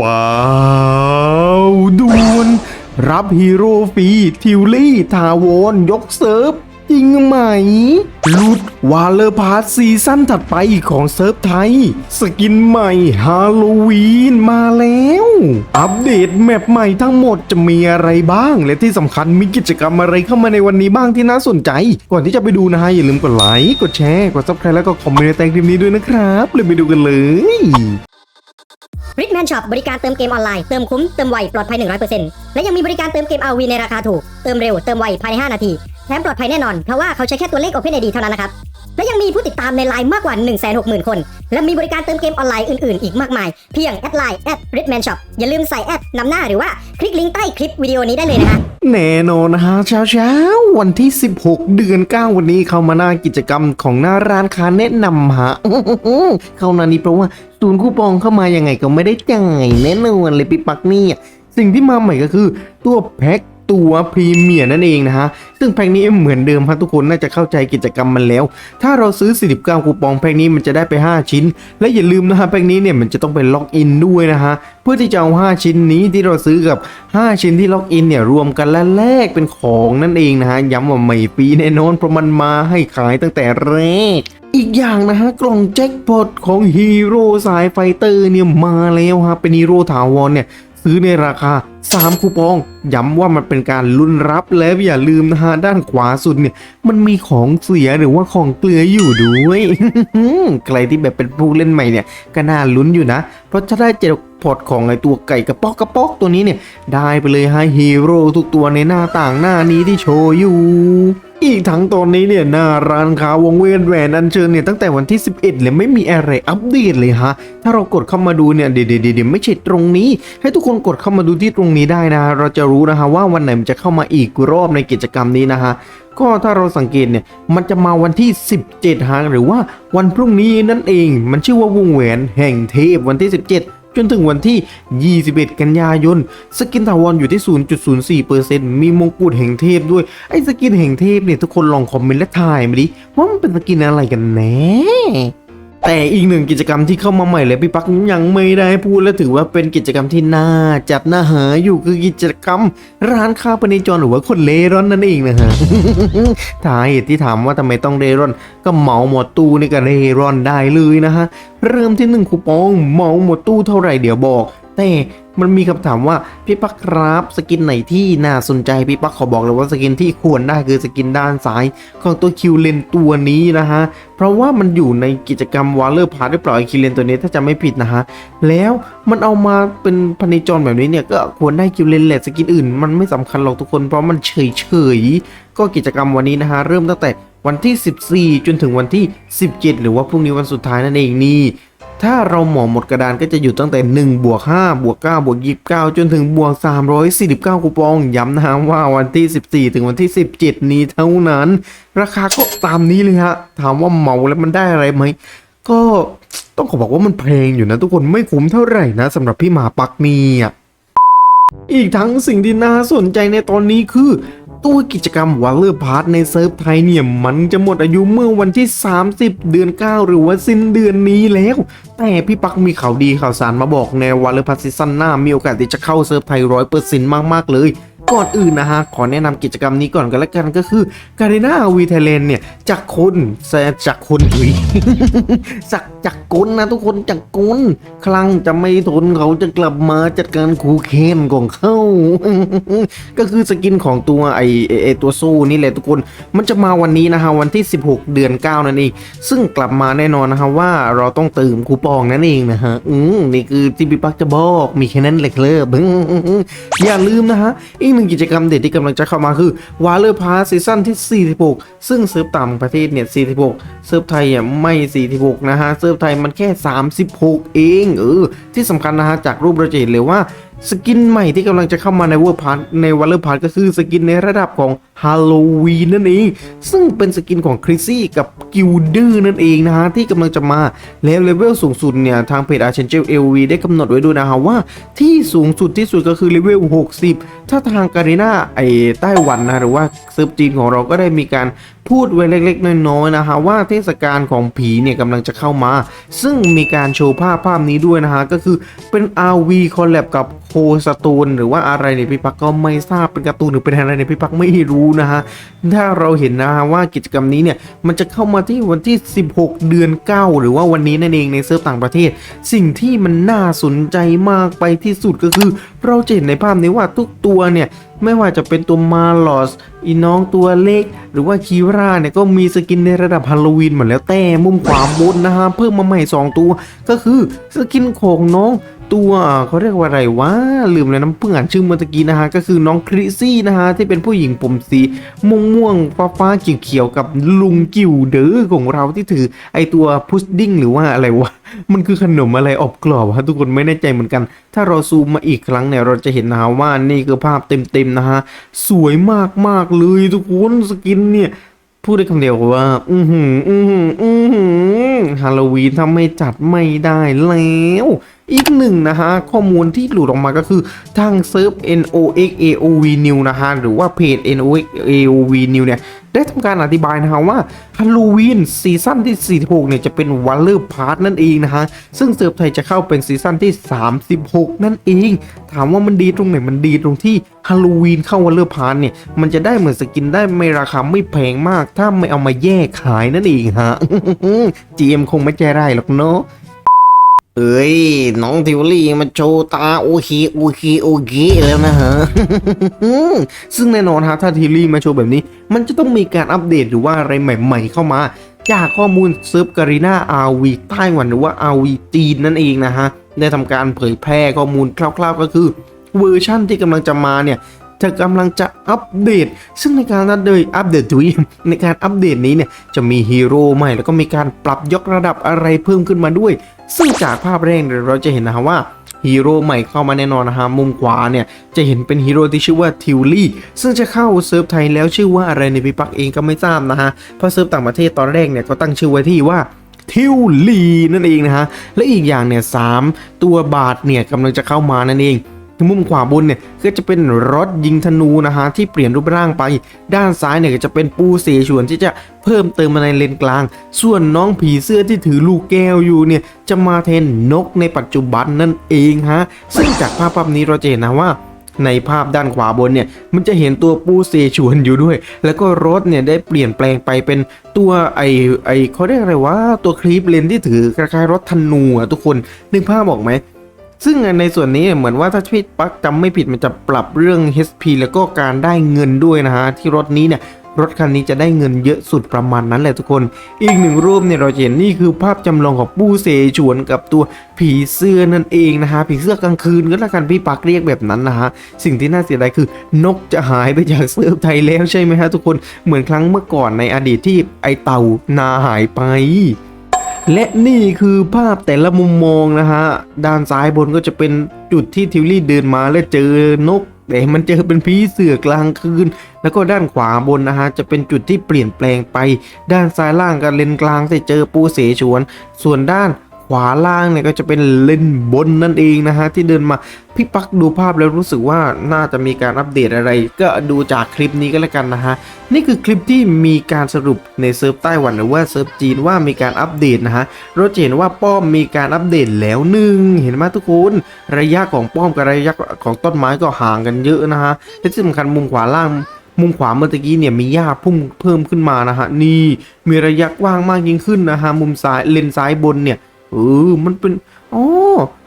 ว้าวด่วนรับฮีโร่ฟรีทิวลี่ทาวอนยกเซิร์ฟจริงไหมลุดวาเลอร์พาร์ซีซั่นถัดไปของเซิร์ฟไทย สกินใหม่ฮาโลวีนมาแล้ว อัปเดตแมปใหม่ทั้งหมดจะมีอะไรบ้าง และที่สำคัญมีกิจกรรมอะไรเข้ามาในวันนี้บ้างที่น่าสนใจ ก่อนที่จะไปดูนะฮะอย่าลืมกดไลค์ กดแชร์ กดซับสไครต์แล้วก็คอมเมนต์ในแต่งคลิปนี้ด้วยนะครับเลยไปดูกันเลย ริกแมนช็อปบริการเติมเกมออนไลน์ เติมคุ้ม เติมไว ปลอดภัย 100%และยังมีบริการเติมเกม RV ในราคาถูก เติมเร็ว เติมไว ภายใน 5 นาที แถมปลอดภัยแน่นอน เพราะว่าเขาใช้แค่ตัวเลข OpenID เท่านั้นนะครับ และยังมีผู้ติดตามในไลน์มากกว่า 160,000 คน และมีบริการเติมเกมออนไลน์อื่นๆ อีกมากมาย เพียงแอดไลน์แอดริกแมนช็อปอย่าลืมใส่แอดนำหน้าหรือว่าคลิกลิงก์ใต้คลิปวิดีโอนี้ได้เลยนะฮะแน่นอนนะฮะเช้าเช้าๆวันที่ 16 เดือน 9 วันนี้เข้ามาหน้ากิจกรรมของหน้าร้านค้าแนะนำฮะเข้านานี้เพราะว่าศูนย์คูปองเข้ามายังไงก็ไม่ได้จ่ายแน่นอนเลยพี่ปักนี่สิ่งที่มาใหม่ก็คือตัวแพ็ค ตัวพรีเมียร์นั่นเองนะฮะ ซึ่งแพ็คนี้เหมือนเดิมครับทุกคนน่าจะเข้าใจกิจกรรมมันแล้ว ถ้าเราซื้อ 49 คูปองแพ็คนี้มันจะได้ไป 5 ชิ้น และอย่าลืมนะฮะแพ็คนี้เนี่ยมันจะต้องไปล็อกอินด้วยนะฮะเพื่อที่จะเอา 5 ชิ้นนี้ที่เราซื้อกับ 5 ชิ้นที่ล็อกอินเนี่ยรวมกันและแลกเป็นของนั่นเองนะฮะย้ำว่าไม่ฟรีแน่นอนเพราะมันมาให้ขายตั้งแต่แรกอีกอย่างนะฮะกล่องแจ็คพอตของฮีโร่สายไฟเตอร์เนี่ยมาแล้วฮะเป็นฮีโร่ถาวรเนี่ย ซื้อในราคา 3 คูปอง ย้ำว่ามันเป็นการลุ้นรับแล้วอย่าลืมนะฮะ ด้านขวาสุดเนี่ย มันมีของเสียหรือว่าของเกลืออยู่ด้วย ใครที่แบบเป็นผู้เล่นใหม่เนี่ย ก็น่าลุ้นอยู่นะ เพราะจะได้เจ็ดพอร์ตของไอตัวไก่กระป๊อกกระป๊อกตัวนี้เนี่ย ได้ไปเลยฮะฮีโร่ทุกตัวในหน้าต่างหน้านี้ที่โชว์อยู่ อีกทั้งตอนนี้เนี่ยหน้าร้านค้าวงเวียนแหวนอันเชิญเนี่ยตั้งแต่วันที่ 11เลยไม่มีอะไรอัปเดตเลยฮะ ถ้าเรากดเข้ามาดูเนี่ยเดี๋ยวเดี๋ยวเดี๋ยวไม่ใช่ตรงนี้ ให้ทุกคนกดเข้ามาดูที่ตรงนี้ได้นะฮะเราจะรู้นะฮะว่าวันไหนมันจะเข้ามาอีกรอบในกิจกรรมนี้นะฮะก็ถ้าเราสังเกตเนี่ยมันจะมาวันที่ 17ฮะหรือว่าวันพรุ่งนี้นั่นเอง มันชื่อว่าวงแหวนแห่งเทพวันที่ 17 จนถึงวันที่ 21 กันยายน สกินถาวรอยู่ที่ 0.04%มีมงกุฎแห่งเทพด้วย ไอ้สกินแห่งเทพเนี่ยทุกคนลองคอมเมนต์และทายมาดิว่ามันเป็นสกินอะไรกันแน่ แต่อีกหนึ่งกิจกรรมที่เข้ามาใหม่เลยพี่ปักยังไม่ได้พูดและถือว่าเป็นกิจกรรมที่น่าจับน่าหาอยู่คือกิจกรรม ร้านค้าปนิจรหรือว่าคนเล่ร่อนนั่นเองนะฮะท้าเหตุที่ถามว่าทำไมต้องเร่ร่อน ก็เหมาหมดตู้นี่ก็เร่ร่อนได้เลยนะฮะเริ่มที่หนึ่งคูปองเหมาหมดตู้เท่าไหร่เดี๋ยวบอก แต่มันมีคำถามว่าพี่ปักครับสกินไหนที่น่าสนใจพี่ปักขอบอกเลยว่าสกินที่ควรได้คือสกินด้านซ้ายของตัวคิวเลนตัวนี้นะฮะ เพราะว่ามันอยู่ในกิจกรรมวอลเลอร์พาร์ทหรือเปล่าไอคิวเลนตัวนี้ถ้าจะไม่ผิดนะฮะ แล้วมันเอามาเป็นพันนิจรแบบนี้เนี่ยก็ควรได้คิวเลนแหละสกินอื่น มันไม่สำคัญหรอกทุกคนเพราะมันเฉยเฉยก็กิจกรรมวันนี้นะฮะเริ่มตั้งแต่วันที่ 14 จนถึงวันที่ 17 หรือว่าพรุ่งนี้วันสุดท้ายนั่นเองนี่ ถ้าเราหมอหมดกระดานก็จะอยู่ตั้งแต่1บวก5บวก9บวก29 จนถึงบวก 349 คูปอง ย้ำนะฮะว่าวันที่ 14 ถึงวันที่ 17 นี้เท่านั้น ราคาก็ตามนี้เลยฮะ ถามว่าเหมาแล้วมันได้อะไรไหม ก็ต้องขอบอกว่ามันแพงอยู่นะทุกคนไม่คุ้มเท่าไหร่นะสำหรับพี่หมาปักนี่อะอีกทั้งสิ่งที่น่าสนใจในตอนนี้คือ ตัวกิจกรรมวัลเลอร์พาร์ทในเซิร์ฟไทยเนี่ย มันจะหมดอายุเมื่อวันที่ 30 เดือน 9 หรือว่าสิ้นเดือนนี้แล้ว แต่พี่ปักมีข่าวดีข่าวสารมาบอกในวัลเลอร์พาร์ทซีซั่นหน้ามีโอกาสที่จะเข้าเซิร์ฟไทยร้อยเปอร์เซ็นต์มากๆเลย ก่อนอื่นนะฮะ ขอแนะนำกิจกรรมนี้ก่อนกันละกันก็คือการ e นาวีเทเลนเนี่ยจากคนแซจากคนถุยจากจากกลนะทุกคนจากกลครั้งจะไม่ทนเขาจะกลับมาจัดการคูเคนของเขาก็คือสกินของตัวไอไอตัวสู้นี่แหละทุกคน มันจะมาวันนี้นะฮะวันที่ 16 เดือน 9 นั่นเอง ซึ่งกลับมาแน่นอนนะฮะว่าเราต้องเติมคูปองนั่นเองนะฮะอืมนี่คือที่พี่ปักจะบอกมีแค่นั้นแหละครับอย่าลืมนะฮะอีหนึ่งกิจกรรมเด็ดที่กำลังจะเข้ามาคือ วาเลอร์พาซีซั่นที่ 46 ซึ่งเซิร์ฟต่างประเทศเนี่ย 46 เซิร์ฟไทยอะไม่ 46 นะฮะ เซิร์ฟไทยมันแค่ 36 เองเออที่สำคัญนะฮะ จากรูปเราจะเห็นเลยว่าสกินใหม่ที่กำลังจะเข้ามาในเวอร์พาร์ในวอลเลอร์พาร์ก็คือสกินในระดับของฮาโลวีนนั่นเอง ซึ่งเป็นสกินของคริสซี่กับกิลเดอร์นั่นเองนะฮะ ที่กำลังจะมา แล้วเลเวลสูงสุดเนี่ย ทางเพจอาร์เชนเจลเอลวีได้กำหนดไว้ด้วยนะฮะว่าที่สูงสุดที่สุดก็คือเลเวล60ถ้าทางการีนาไอไต้หวันนะหรือว่าเซิร์ฟจีนของเราก็ได้มีการพูดไว้เล็กๆ น้อยๆนะฮะว่าเทศกาลของผีเนี่ยกำลังจะเข้ามา ซึ่งมีการโชว์ภาพภาพนี้ด้วยนะฮะก็คือเป็น RV คอลแลบกับโคสตูนหรือว่าอะไรเนี่ยพี่ปักก็ไม่ทราบเป็นการ์ตูนหรือเป็นอะไรเนี่ยพี่ปักไม่รู้นะฮะถ้าเราเห็นนะฮะว่ากิจกรรมนี้เนี่ยมันจะเข้ามาที่วันที่ 16 เดือน 9 หรือว่าวันนี้นั่นเองในเซิร์ฟต่างประเทศ สิ่งที่มันน่าสนใจมากไปที่สุดก็คือ เราจะเห็นในภาพนี้ว่าทุกตัวเนี่ย ไม่ว่าจะเป็นตัวมาลอสอีน้องตัวเล็ก หรือว่าคีราเนี่ยก็มีสกินในระดับฮาโลวีนหมดแล้วแต่มุมขวาบนนะฮะเพิ่มมาใหม่ 2 ตัว ก็คือสกินของน้อง ตัวเขาเรียกว่าอะไรวะลืมเลยน้ำเพิ่งอ่านชื่อเมื่อตะกี้นะฮะก็คือน้องคริซี่นะฮะที่เป็นผู้หญิงผมสีม่วงม่วงฟ้าฟ้าๆเขียวกับลุงกิวเดอของเราที่ถือไอตัวพุดดิ้งหรือว่าอะไรวะมันคือขนมอะไรอบกรอบฮะทุกคนไม่แน่ใจเหมือนกัน ถ้าเราซูมมาอีกครั้งเนี่ยเราจะเห็นนะฮะว่านี่คือภาพเต็มๆนะฮะสวยมากๆเลยทุกคนสกินเนี่ย พูดได้คำเดียวว่า อือหือ อือหือ อือหือฮาโลวีนทำไม่จัดไม่ได้แล้ว อีกหนึ่งนะฮะ ข้อมูลที่หลุดออกมาก็คือ ทางเซิร์ฟ NOX AOV New นะฮะ หรือว่าเพจ NOX AOV New เนี่ย ได้ทำการอธิบายนะฮะว่าฮาโลวีนซีซั่นที่ 46 เนี่ยจะเป็นวันเลอร์พาร์ทนั่นเองนะฮะ ซึ่งเซิร์ฟไทยจะเข้าเป็นซีซั่นที่ 36 นั่นเอง ถามว่ามันดีตรงไหน มันดีตรงที่ฮาโลวีนเข้าวันเลอร์พาร์ทเนี่ย มันจะได้เหมือนสกินได้ไม่ราคาไม่แพงมาก ถ้าไม่เอามาแยกขายนั่นเองฮะ GM คงไม่ใจร้ายหรอกเนาะ เอ้ย น้องทิวลี่มาโชว์ตาโอเคโอเคโอเคแล้วนะฮะ ซึ่งแน่นอนฮะถ้าทิวลี่มาโชว์แบบนี้ มันจะต้องมีการอัปเดตหรือว่าอะไรใหม่ๆเข้ามา จากข้อมูลเซิร์ฟการีนาอาวีไต้หวันหรือว่าอาวีจีนนั่นเองนะฮะ ได้ทำการเผยแพร่ข้อมูลคร่าวๆก็คือเวอร์ชั่นที่กำลังจะมาเนี่ย จะกำลังจะอัปเดต ซึ่งในการอัปเดตอัปเดตทุยในการอัปเดตนี้เนี่ยจะมีฮีโร่ใหม่แล้วก็มีการปรับยกระดับอะไรเพิ่มขึ้นมาด้วย ซึ่งจากภาพแรกเราจะเห็นนะฮะว่าฮีโร่ใหม่เข้ามาแน่นอนนะฮะมุมขวาเนี่ย จะเห็นเป็นฮีโร่ที่ชื่อว่าทิวลี่ซึ่งจะเข้าเซิร์ฟไทยแล้วชื่อว่าอะไรในพี่ปักเองก็ไม่ทราบนะฮะเพราะเซิร์ฟต่างประเทศตอนแรกเนี่ยก็ตั้งชื่อไว้ที่ว่าทิวลีนั่นเองนะฮะและอีกอย่างเนี่ยสามตัวบาทเนี่ยกำลังจะเข้ามานั่นเอง มุมขวาบนเนี่ยก็จะเป็นรถยิงธนูนะฮะที่เปลี่ยนรูปร่างไป ด้านซ้ายเนี่ยก็จะเป็นปูเสฉวนที่จะเพิ่มเติมมาในเลนกลาง ส่วนน้องผีเสื้อที่ถือลูกแก้วอยู่เนี่ยจะมาแทนนกในปัจจุบันนั่นเองฮะซึ่งจากภาพภาพนี้เราจะเห็นนะว่าในภาพด้านขวาบนเนี่ยมันจะเห็นตัวปูเซชวนอยู่ด้วย แล้วก็รถเนี่ยได้เปลี่ยนแปลงไปเป็นตัวไอไอเขาเรียกอะไรว่าตัวคลิปเลนที่ถือคล้ายๆรถธนูอะทุกคนนึกภาพออกไหม ซึ่งในส่วนนี้เหมือนว่าถ้าพี่ปักจำไม่ผิดมันจะปรับเรื่อง HP แล้วก็การได้เงินด้วยนะฮะที่รถนี้เนี่ยรถคันนี้จะได้เงินเยอะสุดประมาณนั้นแหละทุกคน อีกหนึ่งรูปเนี่ยเราเห็นนี่คือภาพจำลองของปูเสฉวนกับตัวผีเสื้อนั่นเองนะฮะ ผีเสื้อกลางคืนก็แล้วกันพี่ปักเรียกแบบนั้นนะฮะ สิ่งที่น่าเสียดายคือนกจะหายไปจากเซิร์ฟไทยแล้วใช่ไหมฮะทุกคน เหมือนครั้งเมื่อก่อนในอดีตที่ไอเต่านาหายไป และนี่คือภาพแต่ละมุมมองนะฮะ ด้านซ้ายบนก็จะเป็นจุดที่ทิวลี่เดินมาและเจอนก แต่มันเจอเป็นผีเสือกลางคืน แล้วก็ด้านขวาบนนะฮะ จะเป็นจุดที่เปลี่ยนแปลงไป ด้านซ้ายล่างกับเลนกลางจะเจอปูเสฉวน ส่วนด้าน ขวาล่างเนี่ยก็จะเป็นเลนบนนั่นเองนะฮะที่เดินมาพี่ปักดูภาพแล้วรู้สึกว่าน่าจะมีการอัปเดตอะไร ก็ดูจากคลิปนี้ก็แล้วกันนะฮะนี่คือคลิปที่มีการสรุปในเซิร์ฟไต้หวันหรือว่าเซิร์ฟจีนว่ามีการอัปเดตนะฮะเราจะเห็นว่าป้อมมีการอัปเดตแล้วหนึ่งเห็นไหมทุกคนระยะของป้อมกับระยะของต้นไม้ก็ห่างกันเยอะนะฮะและที่สำคัญมุมขวาล่างมุมขวาเมื่อกี้เนี่ยมีหญ้าพุ่งเพิ่มขึ้นมานะฮะนี่มีระยะกว้างมากยิ่งขึ้นนะฮะมุมซ้ายเลนซ้ายบนเนี่ย ออ มันเป็นอ๋อ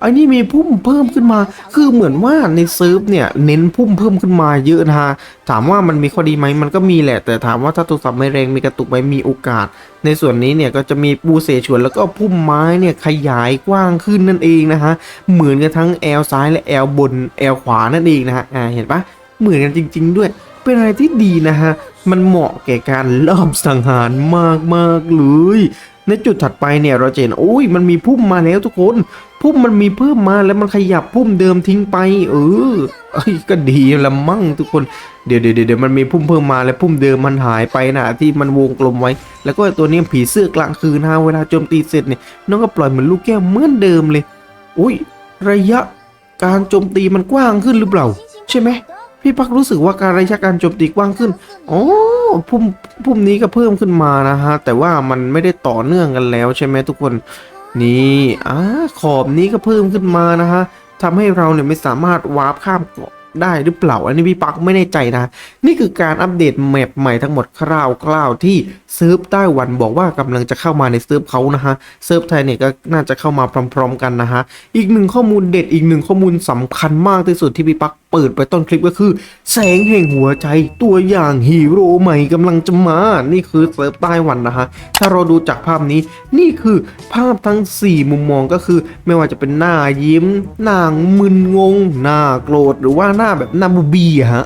ไอ้นี่มีพุ่มเพิ่มขึ้นมา คือเหมือนว่าในเซิร์ฟเนี่ยเน้นพุ่มเพิ่มขึ้นมาเยอะนะฮะ ถามว่ามันมีข้อดีไหมมันก็มีแหละ แต่ถามว่าถ้าโทรศัพท์ไม่แรงมีกระตุกไหมมีโอกาส ในส่วนนี้เนี่ยก็จะมีปูเสฉวนแล้วก็พุ่มไม้เนี่ยขยายกว้างขึ้นนั่นเองนะฮะ เหมือนกันทั้งแอลซ้ายและแอลบนแอลขวานั่นเองนะฮะ อ่า เห็นปะเหมือนกันจริง ๆ ด้วย เป็นอะไรที่ดีนะฮะ มันเหมาะแก่การลอบสังหารมากๆเลย ในจุดถัดไปเนี่ยเราจะเห็นโอ้ยมันมีพุ่มมาแล้วทุกคน พุ่มมันมีเพิ่มมาแล้วมันขยับพุ่มเดิมทิ้งไป เออเอ้ยก็ดีละมั่งทุกคนเดี๋ยวเดี๋ยวเดี๋ยวมันมีพุ่มเพิ่มมาแล้วพุ่มเดิมมันหายไปนะที่มันวงกลมไว้ แล้วก็ตัวนี้ผีเสื้อกลางคืนนะเวลาโจมตีเสร็จเนี่ยน้องก็ปล่อยเหมือนลูกแก้วเหมือนเดิมเลยอุ้ยระยะการโจมตีมันกว้างขึ้นหรือเปล่า ใช่ไหม พี่ปักรู้สึกว่าการระยะการโจมตีกว้างขึ้น โอ๋อพุ่มพุ่มนี้ก็เพิ่มขึ้นมานะฮะ แต่ว่ามันไม่ได้ต่อเนื่องกันแล้วใช่ไหมทุกคน นี่อ่าขอบนี้ก็เพิ่มขึ้นมานะฮะทำให้เราเนี่ยไม่สามารถวาร์ปข้ามเกาะได้หรือเปล่า อันนี้พี่ปักไม่แน่ใจนะ นี่คือการอัปเดตแมปใหม่ทั้งหมดคร่าวๆที่เซิร์ฟไต้หวันบอกว่ากำลังจะเข้ามาในเซิร์ฟเขานะฮะ เซิร์ฟไทยเนี่ยก็น่าจะเข้ามาพร้อม ๆ กันนะฮะ อีกหนึ่งข้อมูลเด็ดอีกหนึ่งข้อมูลสำคัญมากที่สุดที่พี่ปักเปิดไปต้นคลิปก็คือ แสงแห่งหัวใจตัวอย่างฮีโร่ใหม่กำลังจะมา นี่คือเซิร์ฟไต้วันนะฮะ ถ้าเราดูจากภาพนี้ นี่คือภาพทั้ง 4 มุมมองก็คือ ไม่ว่าจะเป็นหน้ายิ้ม หน้ามึนงง หน้าโกรธ หรือว่าหน้าแบบหน้าบูบีฮะ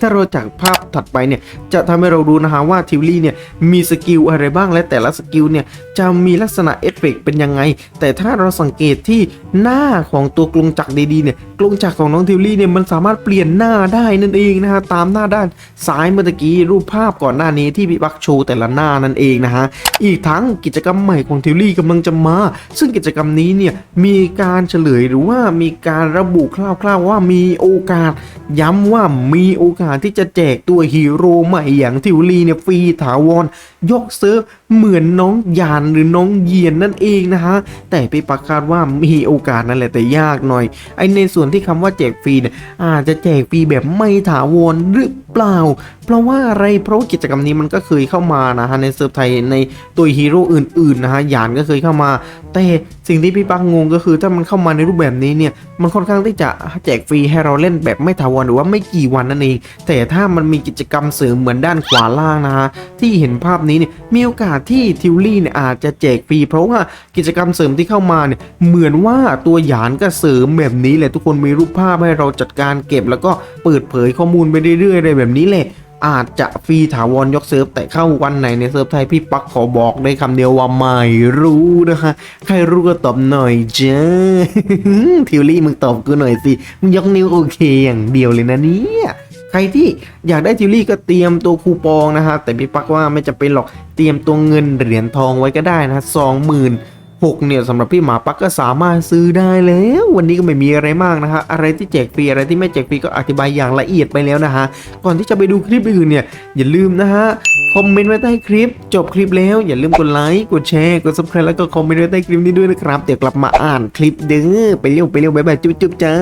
ถ้าเราจากภาพถัดไปเนี่ย จะทำให้เรารู้นะฮะว่าทิวลี่เนี่ยมีสกิลอะไรบ้างและแต่ละสกิลเนี่ยจะมีลักษณะเอฟเฟกต์เป็นยังไง แต่ถ้าเราสังเกตที่หน้าของตัวกลงจักรดีๆเนี่ย กลงจักรของน้องทิวลี่เนี่ยมันสามารถเปลี่ยนหน้าได้นั่นเองนะฮะตามหน้าด้านซ้ายเมื่อกี้รูปภาพก่อนหน้านี้ที่พี่บักโชว์แต่ละหน้านั่นเองนะฮะอีกทั้งกิจกรรมใหม่ของทิวลี่กำลังจะมา ซึ่งกิจกรรมนี้เนี่ยมีการเฉลยหรือว่ามีการระบุคร่าวๆว่ามีโอกาส ย้ำว่ามีโอกาสที่จะแจกตัวฮีโร่ใหม่อย่างทิวลี่เนี่ยฟรีถาวร ยกเซิร์ฟเหมือนน้องยานหรือน้องเยียนนั่นเองนะฮะ แต่ไปประกาศว่ามีโอกาสนั่นแหละแต่ยากหน่อย ไอในส่วนที่คำว่าแจกฟรีเนี่ยอาจจะแจกฟรีแบบไม่ถาวรหรือเปล่าเพราะว่าอะไรเพราะว่ากิจกรรมนี้มันก็เคยเข้ามานะฮะในเซิร์ฟไทยในตัวฮีโร่อื่นๆนะฮะยานก็เคยเข้ามา แต่สิ่งที่พี่ปักงงก็คือถ้ามันเข้ามาในรูปแบบนี้เนี่ยมันค่อนข้างที่จะแจกฟรีให้เราเล่นแบบไม่ถาวรหรือว่าไม่กี่วันนั่นเองแต่ถ้ามันมีกิจกรรมเสริมเหมือนด้านขวาล่างนะฮะที่เห็นภาพนี้เนี่ยมีโอกาสที่ทิวลี่เนี่ยอาจจะแจกฟรีเพราะว่ากิจกรรมเสริมที่เข้ามาเนี่ยเหมือนว่าตัวหยานก็เสริมแบบนี้แหละทุกคนมีรูปภาพให้เราจัดการเก็บ แล้วก็เปิดเผยข้อมูลไปเรื่อยๆเลยแบบนี้แหละอาจจะฟรีถาวรยกเซิร์ฟแต่เข้าวันไหนในเซิร์ฟไทยพี่ปักขอบอกได้คำเดียวว่าไม่รู้นะคะ ใครรู้ก็ตอบหน่อยจ้าทิวลี่มึงตอบกูหน่อยสิ มึงยกนิ้วโอเคอย่างเดียวเลยนะเนี่ยใครที่อยากได้ทิวลี่ก็เตรียมตัวคูปองนะฮะแต่พี่ปักว่าไม่จะเป็นหรอกเตรียมตัวเงินเหรียญทองไว้ก็ได้นะสองหมื่น หกเนี่ยสำหรับพี่หมาปักก็สามารถซื้อได้แล้ว วันนี้ก็ไม่มีอะไรมากนะฮะอะไรที่แจกฟรีอะไรที่ไม่แจกฟรีก็อธิบายอย่างละเอียดไปแล้วนะฮะก่อนที่จะไปดูคลิปอื่นเนี่ยอย่าลืมนะฮะคอมเมนต์ไว้ใต้คลิป จบคลิปแล้วอย่าลืมกดไลค์กดแชร์กด subscribe แล้วก็คอมเมนต์ไว้ใต้คลิปนี้ด้วยนะครับเดี๋ยวกลับมาอ่านคลิปเด้อไปเร็วไปเร็วบ๊ายบายจุ๊บจุ๊บจ้า